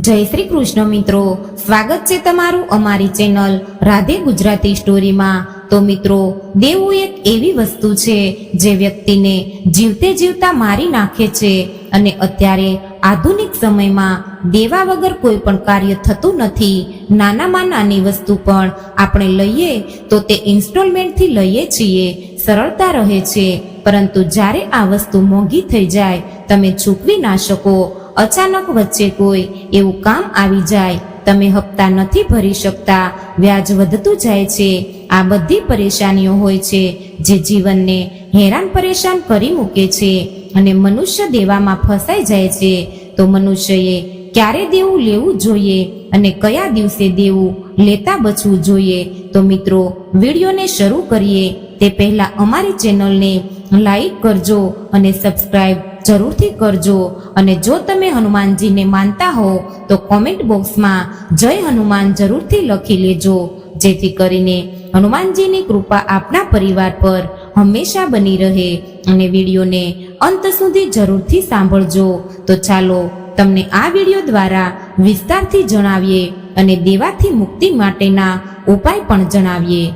જય શ્રી કૃષ્ણ મિત્રો. સ્વાગત છે તમારું અમારી ચેનલ રાધે ગુજરાતી સ્ટોરીમાં. તો મિત્રો, દેવું એક એવી વસ્તુ છે જે વ્યક્તિને જીવતે જીવતા મારી નાખે છે અને અત્યારે આધુનિક સમયમાં દેવા વગર કોઈ પણ કાર્ય થતું નથી. નાનામાં નાની વસ્તુ પણ આપણે લઈએ તો તે ઇન્સ્ટોલમેન્ટથી લઈએ છીએ, સરળતા રહે છે. પરંતુ જ્યારે આ વસ્તુ મોંઘી થઈ જાય, તમે ચૂકવી ના શકો. અચાનક વચ્ચે કોઈ એવું કામ આવી જાય. તમે હપ્તા નથી ભરી શકતા. વ્યાજ વધતું જાય છે. આ બધી પરેશાનીઓ હોય છે જે જીવનને હેરાન પરેશાન કરી મૂકે છે અને મનુષ્ય દેવામાં ફસાઈ જાય છે. તો મનુષ્યએ ક્યારે દેવું લેવું જોઈએ અને કયા દિવસે દેવું લેતા બચવું જોઈએ? તો મિત્રો, વિડીયોને શરૂ કરીએ. તે પહેલાં અમારી ચેનલને લાઈક કરજો અને સબસ્ક્રાઇબ જરૂરથી કરજો અને જો તમે હનુમાનજીને માનતા હો, તો કોમેન્ટ બોક્સમાં જય હનુમાન જરૂરથી લખી લેજો. જેથી કરીને હનુમાનજીની કૃપા આપણા પરિવાર પર હંમેશા બની રહે અને વિડીયોને અંત સુધી જરૂરથી સાંભળજો. તો ચાલો તમને આ વીડિયો દ્વારા વિસ્તારથી જણાવીએ અને દેવાથી મુક્તિ માટેના ઉપાય પણ જણાવીએ.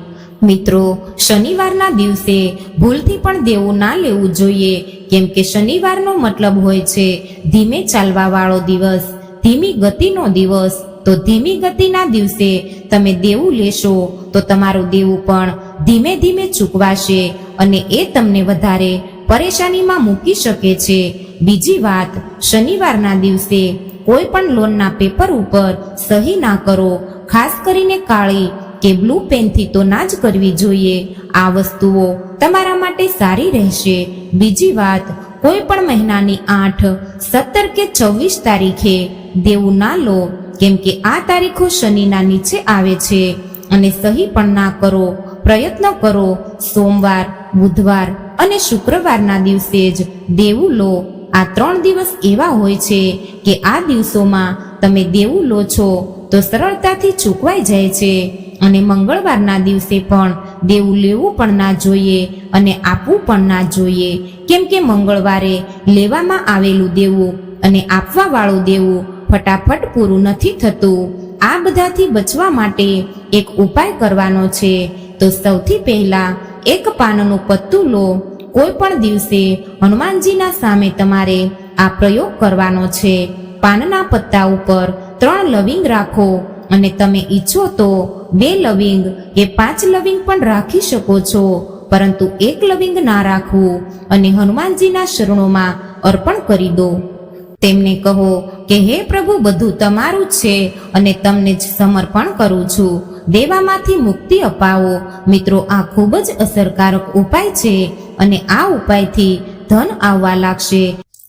મિત્રો, શનિવારના દિવસે ભૂલથી પણ દેવું ના લેવું જોઈએ. કેમ કે શનિવારનો મતલબ હોય છે ધીમે ચાલવાવાળો દિવસ, ધીમી ગતિનો દિવસ. તો ધીમી ગતિના દિવસે તમે દેવું લેશો, તો તમારું દેવું પણ ધીમે ધીમે ચૂકવાશે અને એ તમને વધારે પરેશાનીમાં મૂકી શકે છે. બીજી વાત, શનિવારના દિવસે કોઈ પણ લોનના પેપર ઉપર સહી ના કરો, ખાસ કરીને કાળી કે બ્લુ પેનથી તો ના જ કરવી જોઈએ. આ વસ્તુઓ તમારા માટે સારી રહેશે. બીજી વાત, કોઈ પણ મહિનાની આઠ, સત્તર કે છવ્વીસ તારીખે દેવું ના લો, કેમ કે આ તારીખો શનિના નીચે આવે છે. અને સહી પણ ના કરો, પ્રયત્ન કરો, સોમવાર, બુધવાર અને શુક્રવારના દિવસે જ દેવું લો. આ ત્રણ દિવસ એવા હોય છે કે આ દિવસોમાં તમે દેવું લો છો તો સરળતાથી ચૂકવાઈ જાય છે. અને મંગળવારના દિવસે પણ દેવું લેવું પણ ના જોઈએ અને આપવું પણ ના જોઈએ. કેમ કે મંગળવારે લેવામાં આવેલું દેવું અને આપવા વાળું દેવું ફટાફટ પૂરું નથી થતું. આ બધાથી બચવા માટે એક ઉપાય કરવાનો છે. તો સૌથી પહેલા એક પાનનું પત્તું લો. કોઈ પણ દિવસે હનુમાનજીના સામે તમારે આ પ્રયોગ કરવાનો છે. પાનના પત્તા ઉપર ત્રણ લવિંગ રાખો. અને તમે ઈચ્છો તો બે લવિંગ કે પાંચ લવિંગ પણ રાખી શકો છો, પરંતુ એક લવિંગ ના રાખવું અને હનુમાનજીના શરણોમાં અર્પણ કરી દો. તેમને કહો કે, હે પ્રભુ, બધું તમારું છે અને તમને જ સમર્પણ કરું છું. દેવામાંથી મુક્તિ અપાવો. મિત્રો, આ ખૂબ જ અસરકારક ઉપાય છે અને આ ઉપાયથી ધન આવવા લાગશે.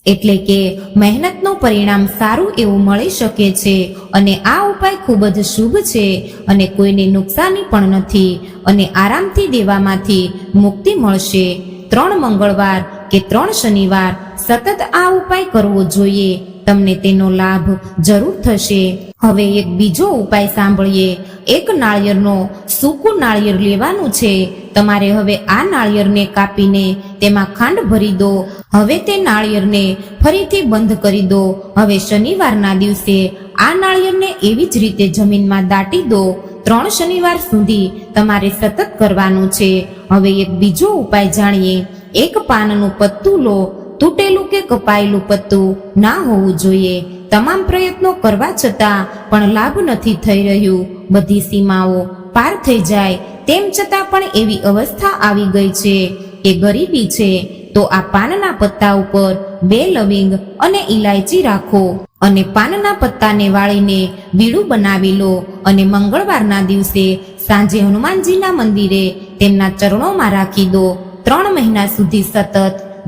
એટલે કે મહેનતનું પરિણામ સારું એવું મળી શકે છે અને આ ઉપાય ખૂબ જ શુભ છે અને કોઈને નુકસાની પણ નથી અને આરામથી દેવામાંથી મુક્તિ મળશે. ત્રણ મંગળવાર કે ત્રણ શનિવાર સતત આ ઉપાય કરવો જોઈએ. તમને તેનો લાભ જરૂર થશે. હવે એક બીજો ઉપાય સાંભળીએ. એક નાળિયેરનો સૂકું નાળિયેર લેવાનું છે. તમારે હવે આ નાળિયેરને કાપીને તેમાં ખાંડ ભરી દો. હવે તે નાળિયેરને ફરીથી બંધ કરી દો. હવે શનિવારના દિવસે આ નાળિયેરને એવી જ રીતે જમીનમાં દાટી દો. ત્રણ શનિવાર સુધી તમારે સતત કરવાનું છે. હવે એક બીજો ઉપાય જાણીએ. એક પાનનું પત્તું લો. તૂટેલું કે કપાયેલું પત્તું ના હોવું જોઈએ. તમામ પ્રયત્નો કરવા છતાં પણ લાભ નથી થઈ રહ્યું. બધી સીમાઓ પાર થઈ જાય તેમ છતાં પણ એવી અવસ્થા આવી ગઈ છે કે ગરીબી છે તો આ પાનના પત્તા ઉપર બે લવિંગ અને ઇલાયચી રાખો અને પાનના પત્તાને વાળીને બીડું બનાવી લો અને મંગળવારના દિવસે સાંજે હનુમાનજીના મંદિરે તેમના ચરણોમાં રાખી દો. ત્રણ મહિના સુધી સતત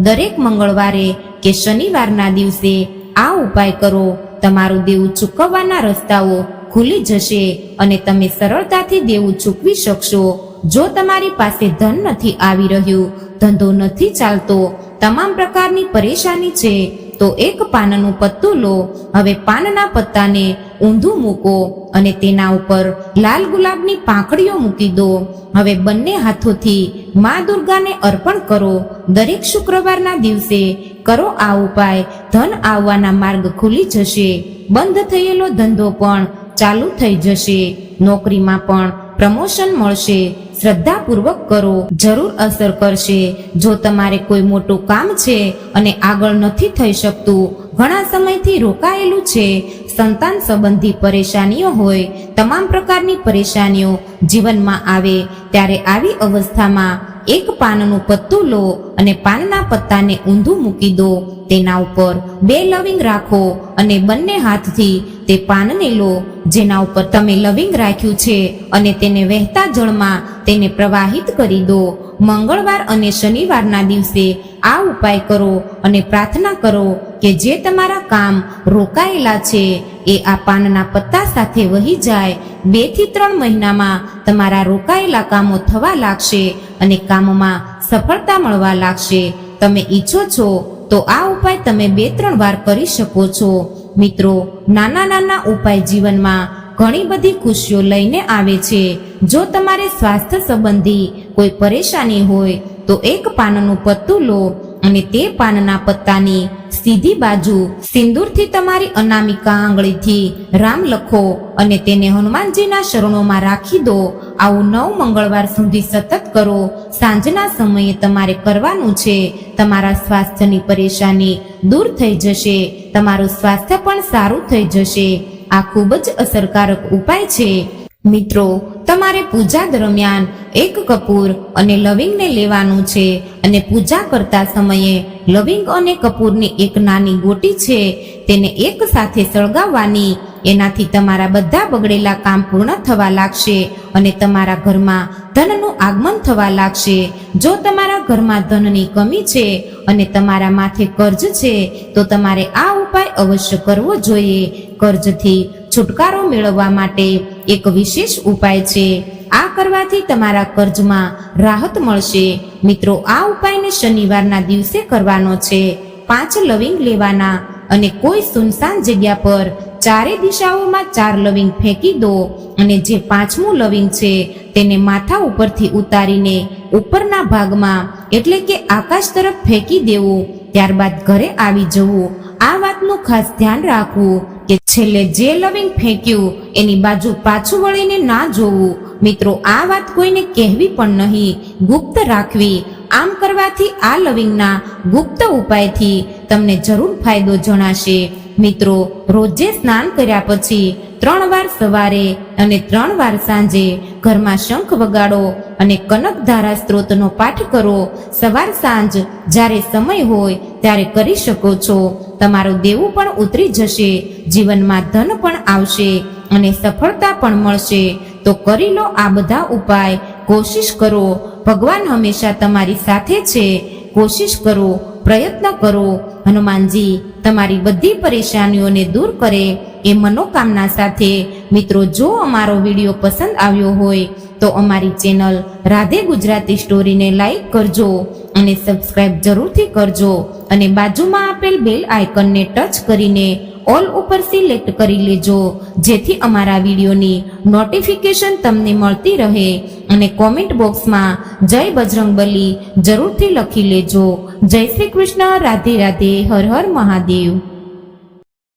દરેક મંગળવારે કે શનિવારના દિવસે આ ઉપાય કરો. તમારું દેવું ચૂકવવાના રસ્તાઓ ખુલી જશે અને તમે સરળતાથી દેવું ચૂકવી શકશો. જો તમારી પાસે ધન નથી આવી રહ્યું, ધંધો નથી ચાલતો, તમામ પ્રકારની પરેશાની છે, તો એક પાનનું પત્તું લો. હવે પાનના પત્તાને ઊંધું મૂકો અને તેના ઉપર લાલ ગુલાબની પાંખડીઓ મૂકી દો. હવે બંને હાથોથી મા દુર્ગાને અર્પણ કરો. દરેક શુક્રવારના દિવસે કરો આ ઉપાય. ધન આવવાના માર્ગ ખુલી જશે. બંધ થયેલો ધંધો પણ ચાલુ થઈ જશે. નોકરીમાં પણ પ્રમોશન મળશે. શ્રદ્ધાપૂર્વક કરો. જરૂર અસર કરશે. જો તમારે કોઈ મોટું કામ છે અને આગળ નથી થઈ શકતું, ઘણા સમયથી રોકાયેલું છે. સંતાન સંબંધી પરેશાનીઓ હોય, તમામ પ્રકારની પરેશાનીઓ જીવનમાં આવે, ત્યારે આવી અવસ્થામાં એક પાનનું પત્તું લો અને પાનના પત્તાને ઊંધું મૂકી દો. તેના ઉપર બે લવિંગ રાખો અને બંને હાથથી તે પાનને લો, જેના ઉપર તમે લવિંગ રાખ્યું છે, અને તેને વહેતા જળમાં તેને પ્રવાહિત કરી દો. મંગળવાર અને શનિવારના દિવસે આ ઉપાય કરો અને પ્રાર્થના કરો કે જે તમારા કામ રોકાયેલા છે એ આ પાનના પત્તા સાથે વહી જાય. બેથી ત્રણ મહિનામાં તમારા રોકાયેલા કામો થવા લાગશે અને કામમાં સફળતા મળવા લાગશે. તમે ઈચ્છો છો તો આ ઉપાય તમે બે ત્રણ વાર કરી શકો છો. મિત્રો, નાના નાના ઉપાય જીવનમાં ઘણી બધી ખુશીઓ લઈને આવે છે. જો તમારે સ્વાસ્થ્ય સંબંધી કોઈ પરેશાની હોય તો એક પાનનું પત્તું લો. અને તે પાનના પત્તાની સીધી બાજુ સિંદૂરથી તમારી અનામિકા આંગળીથી રામ લખો અને તેને હનુમાનજીના શરણોમાં રાખી દો. આવું નવ મંગળવાર સુધી સતત કરો. સાંજના સમયે તમારે કરવાનું છે, તમારા સ્વાસ્થ્યની પરેશાની દૂર થઈ જશે, તમારું સ્વાસ્થ્ય પણ સારું થઈ જશે. આ ખૂબ જ અસરકારક ઉપાય છે. મિત્રો તમારે પૂજા દરમિયાન એક કપૂર અને લવિંગને લેવાનું છે અને પૂજા કરતા સમયે લવિંગ અને કપૂરની એક નાની ગોટી છે, તેને એક સાથે સળગાવવાની એનાથી તમારા બધા બગડેલા કામ પૂર્ણ થવા લાગશે અને તમારા ઘરમાં ધનનું આગમન થવા લાગશે. જો તમારા ઘરમાં ધનની કમી છે અને તમારા માથે કર્જ છે, તો તમારે આ ઉપાય અવશ્ય કરવો જોઈએ. કર્જથી છુટકારો મેળવવા માટે એક વિશેષ ઉપાય છે. આ કરવાથી તમારા કર્જમાં રાહત મળશે. મિત્રો, આ ઉપાયને શનિવારના દિવસે કરવાનો છે. પાંચ લવિંગ લેવાના અને કોઈ સુનસાન જગ્યા પર ચારે દિશાઓમાં ચાર લવિંગ ફેંકી દો અને જે પાંચમું લવિંગ છે તેને માથા ઉપરથી ઉતારીને ઉપરના ભાગમાં, એટલે કે આકાશ તરફ ફેંકી દેવું. ત્યારબાદ ઘરે આવી જવું. આ વાતનું ખાસ ધ્યાન રાખવું. કે છેલ્લે જે લવિંગ ફેંક્યું, એની બાજુ પાછું વળીને ના જોવું. મિત્રો, આ વાત કોઈને કહેવી પણ નહીં. ગુપ્ત રાખવી. આમ કરવાથી આ લવિંગના ગુપ્ત ઉપાયથી તમને જરૂર ફાયદો જણાશે. મિત્રો, રોજે સ્નાન કર્યા પછી ત્રણ વાર સવારે અને ત્રણ વાર સાંજે ઘરમાં શંખ વગાડો અને કનક ધારા સ્ત્રોતનો પાઠ કરો. સવાર સાંજ જ્યારે સમય હોય ત્યારે કરી શકો છો. તમારું દેવું પણ ઉતરી જશે, જીવનમાં ધન પણ આવશે અને સફળતા પણ મળશે. તો કરી લો આ બધા ઉપાય. કોશિશ કરો. ભગવાન હંમેશા તમારી સાથે છે. કોશિશ કરો. પ્રયત્ન કરો. હનુમાનજી, તમારી બધી પરેશાનીઓને દૂર કરે. એ મનોકામના સાથે મિત્રો, જો અમારો વીડિયો પસંદ આવ્યો હોય તો અમારી ચેનલ રાધે ગુજરાતી સ્ટોરીને લાઈક કરજો અને સબસ્ક્રાઇબ જરૂરથી કરજો અને બાજુમાં આપેલ બેલ આઇકનને ટચ કરીને ઓલ ઉપર સિલેક્ટ કરી લેજો. જેથી અમારા વિડીયોની નોટિફિકેશન તમને મળતી રહે અને કોમેન્ટ બોક્સમાં જય બજરંગબલી જરૂરથી લખી લેજો. જય શ્રી કૃષ્ણ, રાધે રાધે, હર હર મહાદેવ.